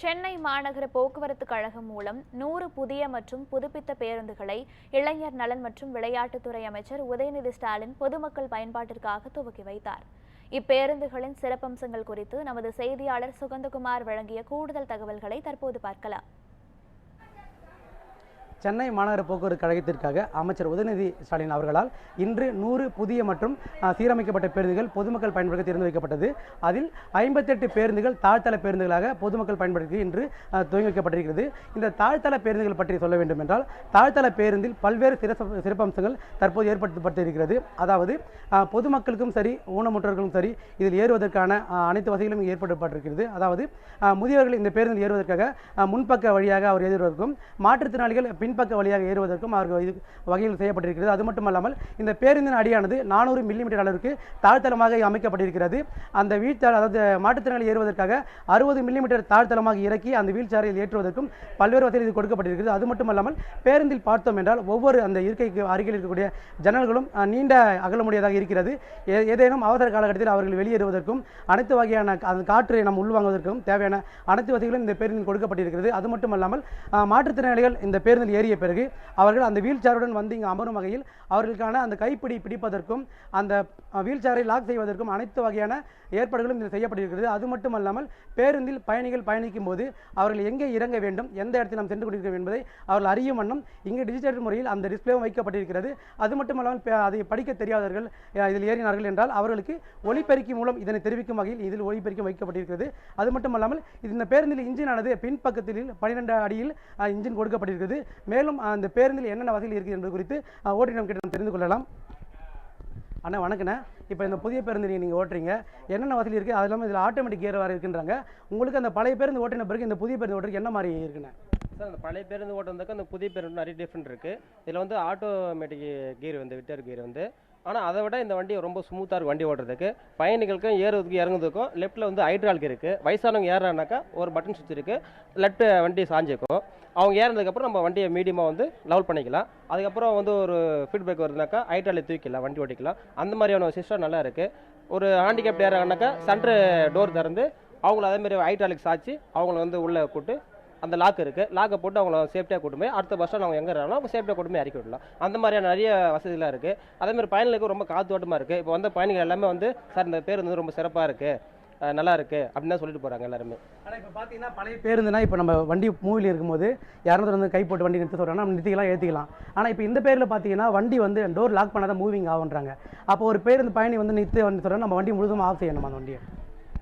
சென்னை மாநகர போக்குவரத்து கழகம் மூலம் நூறு புதிய மற்றும் புதுப்பித்த பேருந்துகளை இளைஞர் நலன் மற்றும் விளையாட்டுத்துறை அமைச்சர் உதயநிதி ஸ்டாலின் பொதுமக்கள் பயன்பாட்டிற்காக துவக்கி வைத்தார். இப்பேருந்துகளின் சிறப்பம்சங்கள் குறித்து நமது செய்தியாளர் சுகந்தகுமார் வழங்கிய கூடுதல் தகவல்களை தற்போது பார்க்கலாம். சென்னை மாநகர போக்குவரத்து கழகத்திற்காக அமைச்சர் உதயநிதி ஸ்டாலின் அவர்களால் இன்று நூறு புதிய மற்றும் சீரமைக்கப்பட்ட பேருந்துகள் பொதுமக்கள் பயன்படுத்த திறந்து வைக்கப்பட்டது. அதில் ஐம்பத்தெட்டு பேருந்துகள் தாழ்த்தள பேருந்துகளாக பொதுமக்கள் பயன்படுத்தி இன்று துவங்கி வைக்கப்பட்டிருக்கிறது. இந்த தாழ்த்தள பேருந்துகள் பற்றி சொல்ல வேண்டும் என்றால் தாழ்த்தள பேருந்தில் பல்வேறு சிறப்பு சிறப்பம்சங்கள் தற்போது ஏற்படுத்தப்பட்டிருக்கிறது. அதாவது பொதுமக்களுக்கும் சரி ஊனமுற்றவர்களுக்கும் சரி இதில் ஏறுவதற்கான அனைத்து வசதிகளும் ஏற்படுத்தப்பட்டிருக்கிறது. அதாவது முதியவர்கள் இந்த பேருந்தில் ஏறுவதற்காக முன்பக்க வழியாக அவர் ஏறுவதற்கும் மாற்றுத்திறனாளிகள் பின்பக்க வழியாக ஏறுவதற்கும் அவர்கள் இது வகையில் செய்யப்பட்டிருக்கிறது. அது மட்டுமல்லாமல் இந்த பேருந்தின் அடியானது நானூறு மில்லிமீட்டர் அளவிற்கு தாழ்த்தளமாக அமைக்கப்பட்டிருக்கிறது. அந்த வீழ்ச்சார் அதாவது மாற்றுத்திறனாளி ஏறுவதற்காக அறுபது மில்லிமீட்டர் தாழ்த்தளமாக இறக்கி அந்த வீழ்ச்சாரில் ஏற்றுவதற்கும் பல்வேறு வசதிகள் இது கொடுக்கப்பட்டிருக்கிறது. அது மட்டுமல்லாமல் பேருந்தில் பார்த்தோம் என்றால் ஒவ்வொரு அந்த இருக்கைக்கு அருகில் இருக்கக்கூடிய ஜன்னல்களும் நீண்ட அகலமுடையதாக இருக்கிறது. ஏதேனும் அவசர காலகட்டத்தில் அவர்கள் வெளியேறுவதற்கும் அனைத்து வகையான அந்த காற்றை நாம் உள்வாங்குவதற்கும் தேவையான அனைத்து வசதிகளும் இந்த பேருந்தில் கொடுக்கப்பட்டிருக்கிறது. அது மட்டுமல்லாமல் மாற்றுத்திறனாளிகள் இந்த பேருந்தில் ஏறிய பிறகு அவர்கள் அந்த வீல் சேருடன் வந்து இங்கு அமரும் வகையில் அவர்களுக்கான அந்த கைப்பிடி பிடிப்பதற்கும் அந்த வீல் சேரை லாக் செய்வதற்கும் அனைத்து வகையான ஏற்பாடுகளும் இதில் செய்யப்பட்டிருக்கிறது. அது மட்டுமல்லாமல் பேருந்தில் பயணிகள் பயணிக்கும் போது அவர்கள் எங்கே இறங்க வேண்டும் எந்த இடத்தில் நாம் சென்று கொண்டிருக்கிறோம் என்பதை அவர்கள் அறியும் வண்ணம் இங்கு டிஜிட்டல் முறையில் அந்த டிஸ்பிளேவும் வைக்கப்பட்டிருக்கிறது. அது மட்டுமல்லாமல் அதை படிக்க தெரியாதவர்கள் இதில் ஏறினார்கள் என்றால் அவர்களுக்கு ஒளிப்பெருக்கி மூலம் இதனை தெரிவிக்கும் வகையில் இதில் ஒலிபெருக்கி வைக்கப்பட்டிருக்கிறது. அது மட்டுமல்லாமல் இந்த பேருந்தில் இன்ஜின் ஆனது பின்பக்கத்தில் பன்னிரெண்டு அடியில் இன்ஜின் கொடுக்கப்பட்டிருக்கிறது. மேலும் அந்த பேருந்தில் என்னென்ன வசதிகள் இருக்குது என்பது குறித்து ஓட்டிடம் கிட்ட தெரிந்து கொள்ளலாம். அண்ணா வணக்கண்ணே. இப்போ இந்த புதிய பேருந்து நீங்கள் ஓட்டுறீங்க. என்னென்ன வசதி இருக்குது அது இல்லாமல் இதில் ஆட்டோமேட்டிக் கியர் வேறு இருக்குன்றாங்க. உங்களுக்கு அந்த பழைய பேருந்து ஓட்டின பிறகு இந்த புதிய பேருந்து ஓட்டுறதுக்கு என்ன மாதிரி இருக்குண்ணே? சார் அந்த பழைய பேருந்து ஓட்டுறதுக்கு அந்த புதிய பேருந்து நிறைய டிஃப்ரெண்ட் இருக்குது இதில் வந்து ஆட்டோமேட்டிக் கியர் வந்து விட்டர் கீர் வந்து ஆனால் அதை விட இந்த வண்டி ரொம்ப ஸ்மூத்தாக இருக்கும் வண்டி ஓட்டுறதுக்கு. பயணிகளுக்கும் ஏறுவதுக்கும் இறங்குறதுக்கும் லெஃப்ட்டில் வந்து ஹைட்ராலிக் இருக்குது வயசானவங்க ஏறானாக்கா ஒரு பட்டன் சுவிட்ச் இருக்குது லெஃப்ட் வண்டி சாஞ்சிக்கும் அவங்க ஏறினதுக்கப்புறம் நம்ம வண்டியை மீடியமாக வந்து லெவல் பண்ணிக்கலாம். அதுக்கப்புறம் வந்து ஒரு ஃபீட்பேக் வருதுனாக்கா ஹைட்ராலிக் தூக்கிக்கலாம் வண்டி ஓட்டிக்கலாம். அந்த மாதிரியான சிஸ்டம் நல்லா இருக்குது ஒரு ஹேண்டிகேப் ஏறாங்கனாக்கா சென்ட்ரு டோர் திறந்து அவங்கள அதேமாரி ஹைட்ராலிக் சாய்ச்சி அவங்கள வந்து உள்ளே கூட்டு அந்த லாக் இருக்கு. லாக்கை போட்டு அவங்கள சேஃப்டியாக கூட்டு போய் அடுத்த பஸ் ஸ்டாண்ட் அவங்க எங்கே இருக்காங்களோ அவங்க சேஃப்டியாக கூட்டு போய் இறக்கி விடலாம் அந்த மாதிரியான நிறைய வசதிலாம் இருக்கு. அதே மாதிரி பயணிகளுக்கு ரொம்ப காத்தோட்டமாக இருக்கு. இப்போ வந்த பயணிகள் எல்லாமே வந்து சார் இந்த பேர் வந்து ரொம்ப சிறப்பாக இருக்கு. அஹ் நல்லா இருக்கு. அப்படின்னு தான் சொல்லிட்டு போறாங்க எல்லாருமே. ஆனால் இப்போ பார்த்தீங்கன்னா பழைய பேருந்துனா இப்போ நம்ம வண்டி மூவியில் இருக்கும்போது யாரும் வந்து கை போட்டு வண்டி நிறுத்த சொல்கிறாங்க நம்ம நிறுத்திக்கலாம் ஏற்றிக்கலாம் ஆனால் இப்போ இந்த பேரில் பார்த்தீங்கன்னா வண்டி வந்து டோர் லாக் பண்ணாதான் மூவிங் ஆகுன்றாங்க அப்போ ஒரு பேருந்து பயணி வந்து நிறுத்தி வந்து சொல்கிறாங்க நம்ம வண்டி முழுதும் ஆஃப் செய்யணும் அந்த வண்டியை?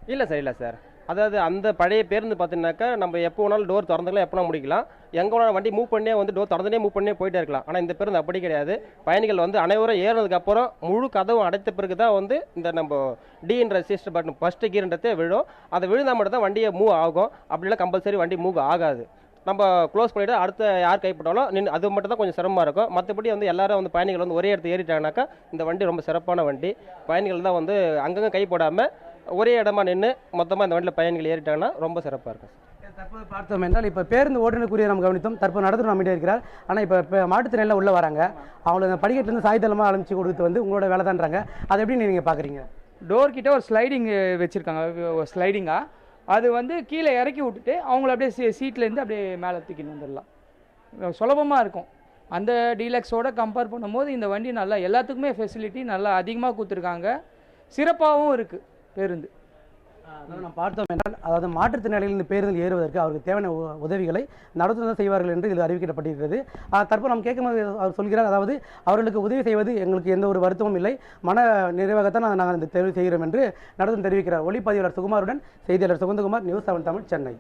இல்லை சார் இல்லை சார். அதாவது அந்த பழைய பேருந்து பார்த்தீங்கன்னாக்கா நம்ம எப்போ வேணாலும் டோர் திறந்துக்கலாம் எப்போ முடிக்கலாம். எங்கே வேணாலும் வண்டி மூவ் பண்ணியே வந்து டோர் திறந்துனே மூவ் பண்ணியே போயிட்டே இருக்கலாம். ஆனால் இந்த பேருந்து அப்படி கிடையாது. பயணிகள் வந்து அனைவரும் ஏறினதுக்கப்புறம் முழு கதவும் அடைத்த பிறகு தான் வந்து இந்த நம்ம டின்ற சிஸ்டர் பட்டன் ஃபஸ்ட்டு கீர்ன்றதே விழும். அதை விழுந்தால் மட்டும் தான் வண்டியை மூவ் ஆகும். அப்படிலாம் கம்பல்சரி வண்டி மூவ் ஆகாது. நம்ம க்ளோஸ் பண்ணிட்டு அடுத்த யார் கைப்பட்டாலும் நின்று அது மட்டும் தான் கொஞ்சம் சிரமமாக இருக்கும். மற்றபடி வந்து எல்லாரும் வந்து பயணிகள் வந்து ஒரே இடத்துல ஏறிட்டாங்கனாக்கா இந்த வண்டி ரொம்ப சிறப்பான வண்டி. பயணிகள் தான் வந்து அங்கங்கே கை போடாமல் ஒரே இடமா நின்று மொத்தமாக இந்த வண்டியில் பயணிகள் ஏறிட்டாங்கன்னா ரொம்ப சிறப்பாக இருக்கும். தற்போது பார்த்தோம் என்றால் இப்போ பேருந்து ஓட்டுநருக்குரிய நம்ம கவனித்தோம். தற்போது நடத்துகிற நம்மகிட்ட இருக்கிறார். ஆனால் இப்போ இப்போ மாற்றுத்திறனில் உள்ளே வராங்க. அவங்களை அந்த படிக்கட்டுலேருந்து சாய்தளமாக அனுப்பிச்சு கொடுத்து வந்து உங்களோட வேலை தான்றாங்க அதை எப்படி நீங்கள் பார்க்குறீங்க டோர் கிட்ட ஒரு ஸ்லைடிங் வச்சுருக்காங்க. ஒரு ஸ்லைடிங்காக அது வந்து கீழே இறக்கி விட்டுட்டு அவங்கள அப்படியே சீ சீட்லேருந்து அப்படியே மேலே தூக்கின்னு வந்துடலாம். சுலபமாக இருக்கும். அந்த டீலக்ஸோட கம்பேர் பண்ணும்போது இந்த வண்டி நல்லா எல்லாத்துக்குமே ஃபெசிலிட்டி நல்லா அதிகமாக கொடுத்துருக்காங்க. சிறப்பாகவும் இருக்குது பேருந்து. நாம் பார்த்தோம் என்றால் அதாவது மாற்றுத்திறனாளிகள் இந்த பேருந்தில் ஏறுவதற்கு அவருக்கு தேவையான உ- உதவிகளை நடத்துனர் செய்வார்கள் என்று இதில் அறிவிக்கப்பட்டிருக்கிறது. தற்போது நாம் கேட்கும்போது அவர் சொல்கிறார் அதாவது அவர்களுக்கு உதவி செய்வது எங்களுக்கு எந்த ஒரு வருத்தமும் இல்லை. மன நிறைவாகத்தான் நாங்கள் இந்த தேர்வு செய்கிறோம் என்று நடத்தும் தெரிவிக்கிறார். ஒளிப்பதிவாளர் சுகுமாருடன் செய்தியாளர் சுகந்தகுமார் நியூஸ் செவன் தமிழ் சென்னை.